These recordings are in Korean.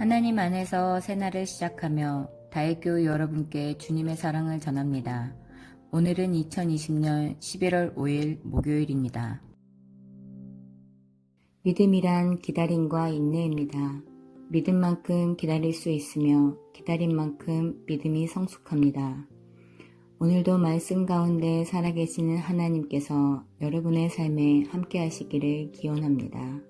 하나님 안에서 새날을 시작하며 다혜교 여러분께 주님의 사랑을 전합니다. 오늘은 2020년 11월 5일 목요일입니다. 믿음이란 기다림과 인내입니다. 믿은 만큼 기다릴 수 있으며 기다린 만큼 믿음이 성숙합니다. 오늘도 말씀 가운데 살아계시는 하나님께서 여러분의 삶에 함께 하시기를 기원합니다.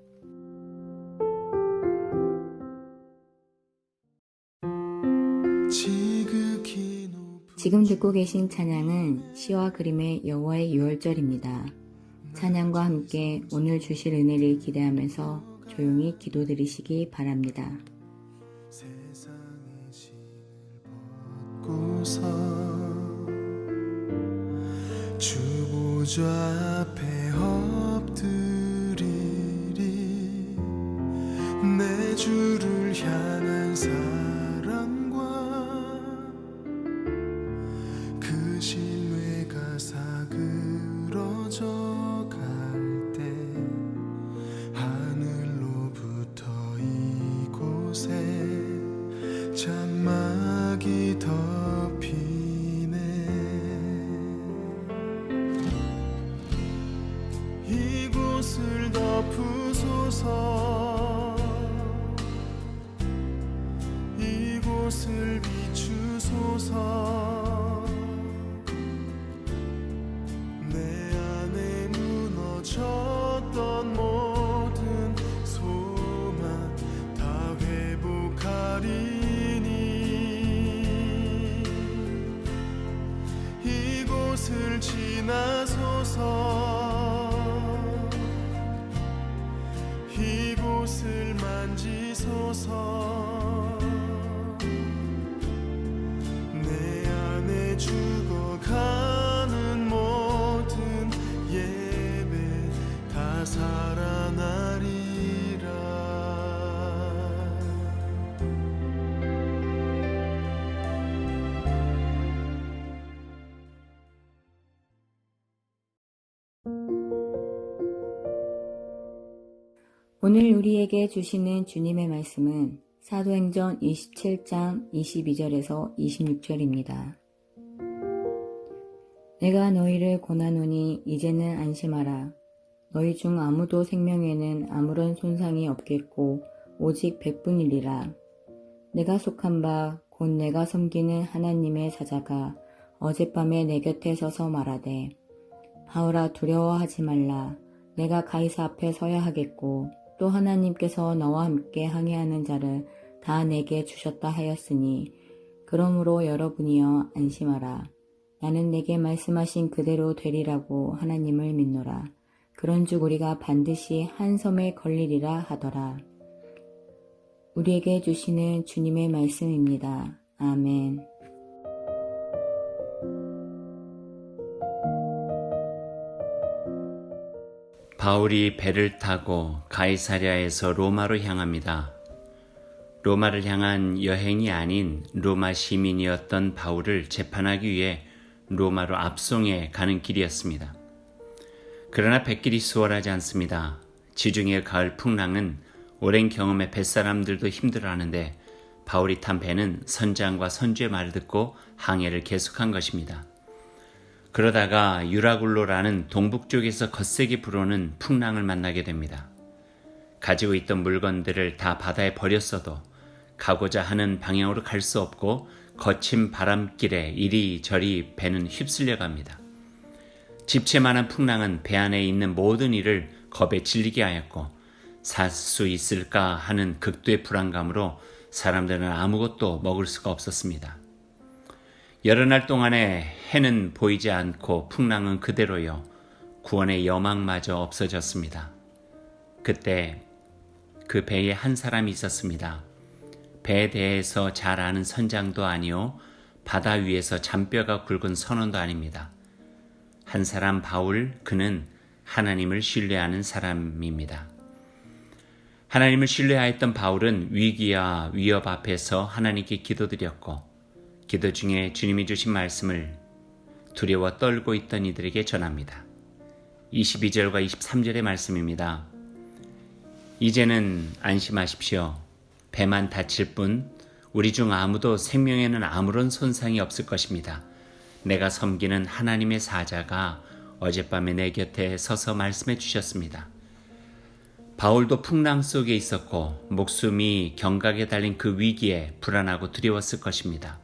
지금 듣고 계신 찬양은 시와 그림의 여호와의 유월절입니다. 찬양과 함께 오늘 주실 은혜를 기대하면서 조용히 기도드리시기 바랍니다. 세상의 벗고서 주보좌 신뢰가 사그러져 갈 때 하늘로부터 이곳에 장막이 덮이네. 이곳을 덮으소서 이곳을 만지소서 오늘 우리에게 주시는 주님의 말씀은 사도행전 27장 22절에서 26절입니다. 내가 너희를 권하노니 이제는 안심하라. 너희 중 아무도 생명에는 아무런 손상이 없겠고 오직 백분이리라. 내가 속한 바 곧 내가 섬기는 하나님의 사자가 어젯밤에 내 곁에 서서 말하되 바울아 두려워하지 말라. 내가 가이사 앞에 서야 하겠고 또 하나님께서 너와 함께 항해하는 자를 다 내게 주셨다 하였으니 그러므로 여러분이여 안심하라. 나는 내게 말씀하신 그대로 되리라고 하나님을 믿노라. 그런즉 우리가 반드시 한 섬에 걸리리라 하더라. 우리에게 주시는 주님의 말씀입니다. 아멘. 바울이 배를 타고 가이사랴에서 로마로 향합니다. 로마를 향한 여행이 아닌 로마 시민이었던 바울을 재판하기 위해 로마로 압송해 가는 길이었습니다. 그러나 백길이 수월하지 않습니다. 지중해 가을 풍랑은 오랜 경험의 뱃사람들도 힘들어하는데 바울이 탄 배는 선장과 선주의 말을 듣고 항해를 계속한 것입니다. 그러다가 유라굴로라는 동북쪽에서 거세게 불어오는 풍랑을 만나게 됩니다. 가지고 있던 물건들을 다 바다에 버렸어도 가고자 하는 방향으로 갈 수 없고 거친 바람길에 이리저리 배는 휩쓸려 갑니다. 집채만한 풍랑은 배 안에 있는 모든 일을 겁에 질리게 하였고 살 수 있을까 하는 극도의 불안감으로 사람들은 아무것도 먹을 수가 없었습니다. 여러 날 동안에 해는 보이지 않고 풍랑은 그대로요. 구원의 여망마저 없어졌습니다. 그때 그 배에 한 사람이 있었습니다. 배에 대해서 잘 아는 선장도 아니요. 바다 위에서 잔뼈가 굵은 선원도 아닙니다. 한 사람 바울, 그는 하나님을 신뢰하는 사람입니다. 하나님을 신뢰하였던 바울은 위기와 위협 앞에서 하나님께 기도드렸고, 기도 중에 주님이 주신 말씀을 두려워 떨고 있던 이들에게 전합니다. 22절과 23절의 말씀입니다. 이제는 안심하십시오. 배만 다칠 뿐 우리 중 아무도 생명에는 아무런 손상이 없을 것입니다. 내가 섬기는 하나님의 사자가 어젯밤에 내 곁에 서서 말씀해 주셨습니다. 바울도 풍랑 속에 있었고 목숨이 경각에 달린 그 위기에 불안하고 두려웠을 것입니다.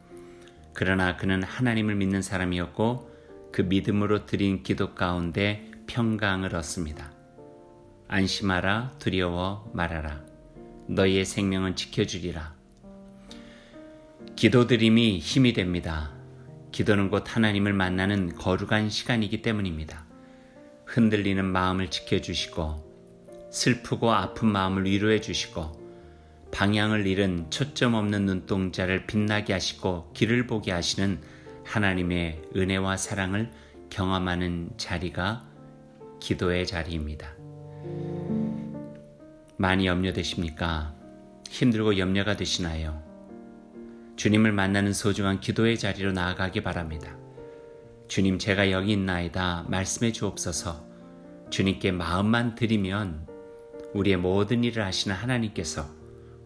그러나 그는 하나님을 믿는 사람이었고 그 믿음으로 드린 기도 가운데 평강을 얻습니다. 안심하라 두려워 말하라 너희의 생명은 지켜주리라 기도드림이 힘이 됩니다. 기도는 곧 하나님을 만나는 거룩한 시간이기 때문입니다. 흔들리는 마음을 지켜주시고 슬프고 아픈 마음을 위로해 주시고 방향을 잃은 초점 없는 눈동자를 빛나게 하시고 길을 보게 하시는 하나님의 은혜와 사랑을 경험하는 자리가 기도의 자리입니다. 많이 염려되십니까? 힘들고 염려가 되시나요? 주님을 만나는 소중한 기도의 자리로 나아가기 바랍니다. 주님, 제가 여기 있나이다. 말씀해 주옵소서. 주님께 마음만 드리면 우리의 모든 일을 하시는 하나님께서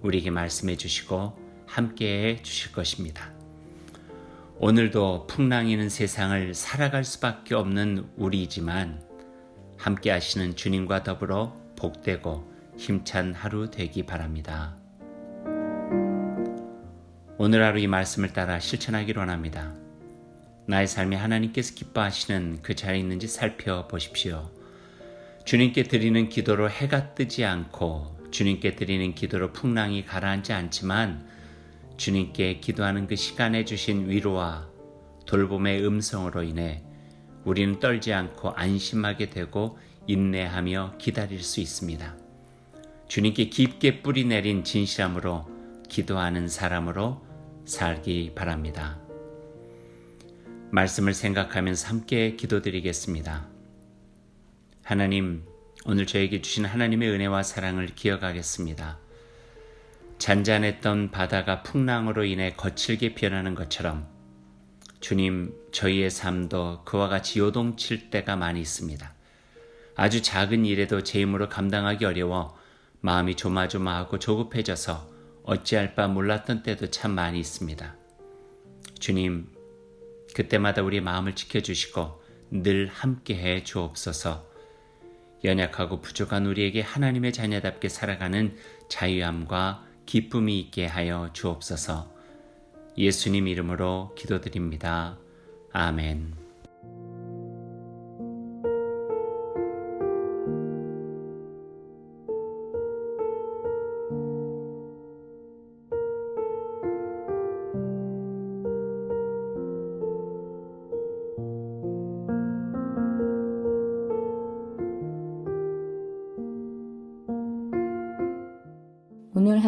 우리에게 말씀해 주시고 함께 해 주실 것입니다. 오늘도 풍랑이는 세상을 살아갈 수밖에 없는 우리이지만 함께 하시는 주님과 더불어 복되고 힘찬 하루 되기 바랍니다. 오늘 하루 이 말씀을 따라 실천하기를 원합니다. 나의 삶에 하나님께서 기뻐하시는 그 자리에 있는지 살펴보십시오. 주님께 드리는 기도로 해가 뜨지 않고 주님께 드리는 기도로 풍랑이 가라앉지 않지만 주님께 기도하는 그 시간에 주신 위로와 돌봄의 음성으로 인해 우리는 떨지 않고 안심하게 되고 인내하며 기다릴 수 있습니다. 주님께 깊게 뿌리 내린 진실함으로 기도하는 사람으로 살기 바랍니다. 말씀을 생각하면서 함께 기도드리겠습니다. 하나님, 오늘 저에게 주신 하나님의 은혜와 사랑을 기억하겠습니다. 잔잔했던 바다가 풍랑으로 인해 거칠게 변하는 것처럼 주님, 저희의 삶도 그와 같이 요동칠 때가 많이 있습니다. 아주 작은 일에도 제 힘으로 감당하기 어려워 마음이 조마조마하고 조급해져서 어찌할 바 몰랐던 때도 참 많이 있습니다. 주님, 그때마다 우리 마음을 지켜주시고 늘 함께 해 주옵소서. 연약하고 부족한 우리에게 하나님의 자녀답게 살아가는 자유함과 기쁨이 있게 하여 주옵소서. 예수님 이름으로 기도드립니다. 아멘.